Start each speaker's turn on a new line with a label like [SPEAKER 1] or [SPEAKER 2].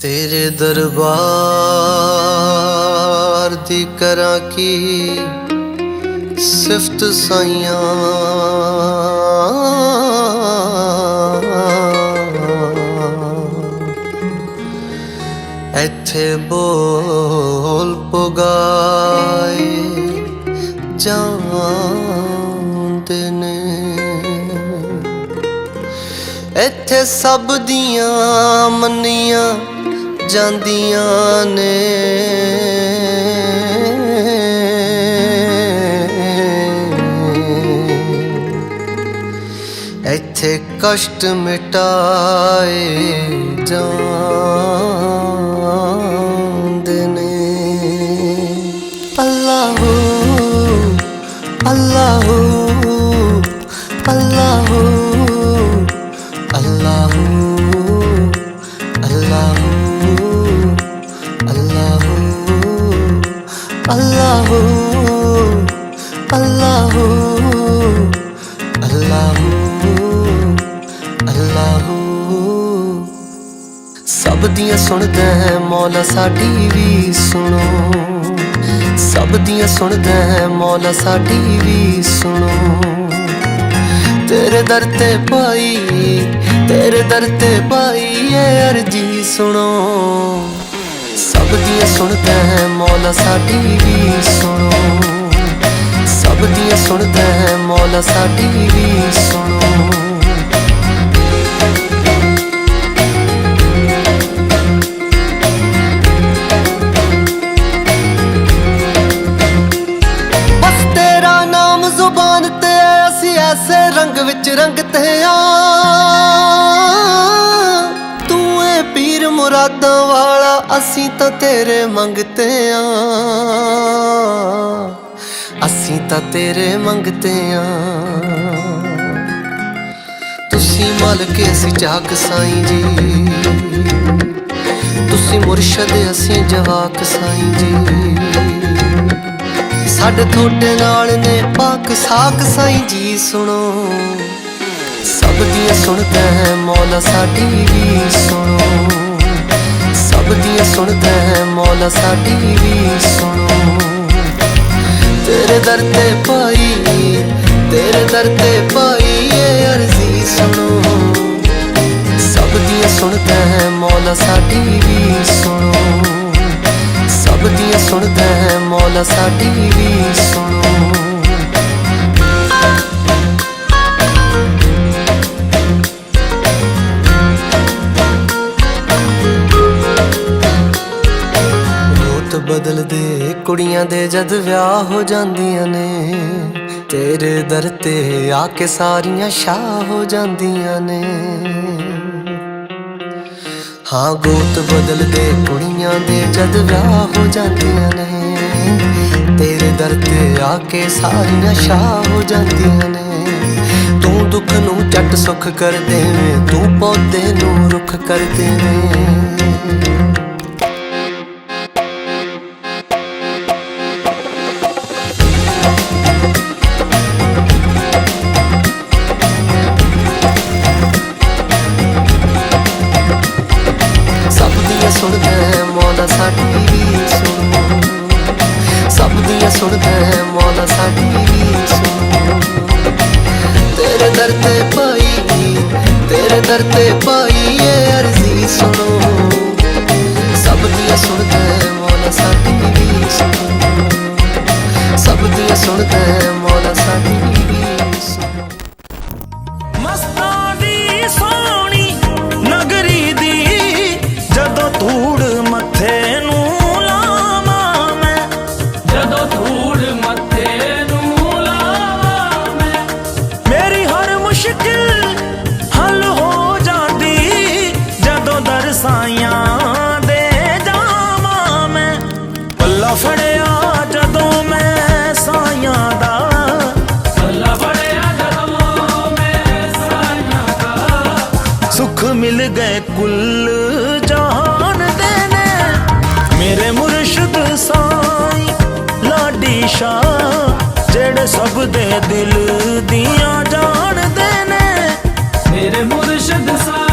[SPEAKER 1] ਤੇਰੇ ਦਰਬਾਰ ਦੀ ਕਰਾਂ ਕੀ ਸਿਫਤ ਸਾਈਆਂ? ਇੱਥੇ ਬੋਲ ਪੁਗਾਏ ਜਾਂਦੇ ਇੱਥੇ ਸਭ ਦੀਆਂ ਮੰਨੀਆਂ ਜਾਂਦੀਆਂ ਨੇ। ਇੱਥੇ ਕਸ਼ਟ ਮਿਟਾਏ ਜਾਂਦੇ ਅੱਲਾਹੂ ਅੱਲਾਹੂ ਅੱਲਾਹੂ ਅੱਲਾਹੂ ਅੱਲਾਹੂ ਅੱਲਾਹੂ ਅੱਲਾਹੂ ਸਭ ਦੀਆਂ ਸੁਣਦਾ ਹੈ ਮੌਲਾ ਸਾਡੀ ਵੀ ਸੁਣੋ। ਸਭ ਦੀਆਂ ਸੁਣਦਾ ਹੈ ਮੌਲਾ ਸਾਡੀ ਵੀ ਸੁਣੋ। ਤੇਰੇ ਦਰ ਤੇ ਪਾਈ, ਤੇਰੇ ਦਰ ਤੇ ਪਾਈ ਇਹ ਅਰਜੀ ਸੁਣੋ। ਸਭ ਦੀਆਂ ਸੁਣਦਾ ਹੈ ਮੌਲਾ ਸਾਡੀ ਵੀ ਸੁਣੋ। ਸਭ ਦੀਆਂ ਸੁਣਦਾ ਹੈ ਮੌਲਾ ਸਾਡੀ ਵੀ ਸੁਣੋ। ਰੰਗ ਵਿੱਚ ਆ। ਤੂੰ ਏ ਪੀਰ ਮੁਰਾਦਾਂ ਵਾਲਾ, ਅਸੀਂ ਤਾਂ ਤੇਰੇ ਮੰਗਤੇ ਆ। ਅਸੀਂ ਤਾਂ ਤੇਰੇ ਮੰਗਤੇ ਆ। ਤੁਸੀਂ ਮਾਲਕ ਅਸੀਂ ਚਾਕ ਸਾਈਂ ਜੀ। ਤੁਸੀਂ ਮੁਰਸ਼ਦ ਅਸੀਂ ਜਵਾਕ ਸਾਈਂ ਜੀ। ਸਾਡੇ ਤੁਹਾਡੇ ਨਾਲ ਨੇ ਪਾਕ ਸਾਕ ਸਾਈਂ ਜੀ, ਸੁਣੋ। ਸਭ ਦੀਆਂ ਸੁਣਦਾ ਹੈ ਮੌਲਾ ਸਾਡੀ ਵੀ ਸੁਣੋ। ਸਭ ਦੀਆਂ ਸੁਣਦਾ ਹੈ ਮੌਲਾ ਸਾਡੀ ਵੀ ਸੁਣੋ। ਤੇਰੇ ਦਰ ਤੇ ਪਾਈ ਤੇਰੇ ਦਰ ਤੇ ਪਾਈ ਇਹ ਅਰਜ਼ੀ ਸੁਣੋ। ਸਭ ਦੀਆਂ ਸੁਣਦਾ ਹੈ ਮੌਲਾ ਸਾਡੀ ਵੀ ਸੁਣੋ। ਸਭ ਦੀਆਂ ਸੁਣਦਾ ਹੈ ਮੌਲਾ ਸਾਡੀ ਵੀ ਸੁਣੋ। ਬਦਲਦੇ ਕੁੜੀਆਂ ਦੇ ਜਦ ਵਿਆਹ ਹੋ ਜਾਂਦੀਆਂ ਨੇ, ਤੇਰੇ ਦਰ ਤੇ ਆ ਕੇ ਸਾਰੀਆਂ ਸ਼ਾਹ ਹੋ ਜਾਂਦੀਆਂ ਨੇ। ਹਾਂ, ਗੋਤ ਬਦਲਦੇ ਕੁੜੀਆਂ ਦੇ ਜਦ ਵਿਆਹ ਹੋ ਜਾਂਦੀਆਂ ਨੇ, ਤੇਰੇ ਦਰ ਤੇ ਆ ਕੇ ਸਾਰੀਆਂ ਸ਼ਾਹ ਹੋ ਜਾਂਦੀਆਂ ਨੇ। ਤੂੰ ਦੁੱਖ ਨੂੰ ਚੱਟ ਸੁੱਖ ਕਰ ਦੇਵੇਂ, ਤੂੰ ਪੌਦੇ ਨੂੰ ਰੁੱਖ ਕਰ ਦੇਵੇਂ। ਸੁਣਦਾ ਹੈ ਮੌਲਾ ਸਾਡੀ ਵੀ ਸਭ ਦੀਆਂ ਸੁਣਦਾ ਮੌਲਾ ਸਾਡੀ ਵੀ ਤੇਰੇ ਦਰ ਤੇ ਪਾਈ ਤੇਰੇ ਦਰ ਤੇ ਪਾਈ ਇਹ ਅਰਜ਼ੀ ਸੁਣੋ। ਸਭ ਦੀਆਂ ਸੁਣਦਾ ਹੈ ਮੌਲਾ ਸਾਡੀ ਵੀ ਸਭ ਦੀਆਂ ਸੁਣਦਾ
[SPEAKER 2] Deixa dançar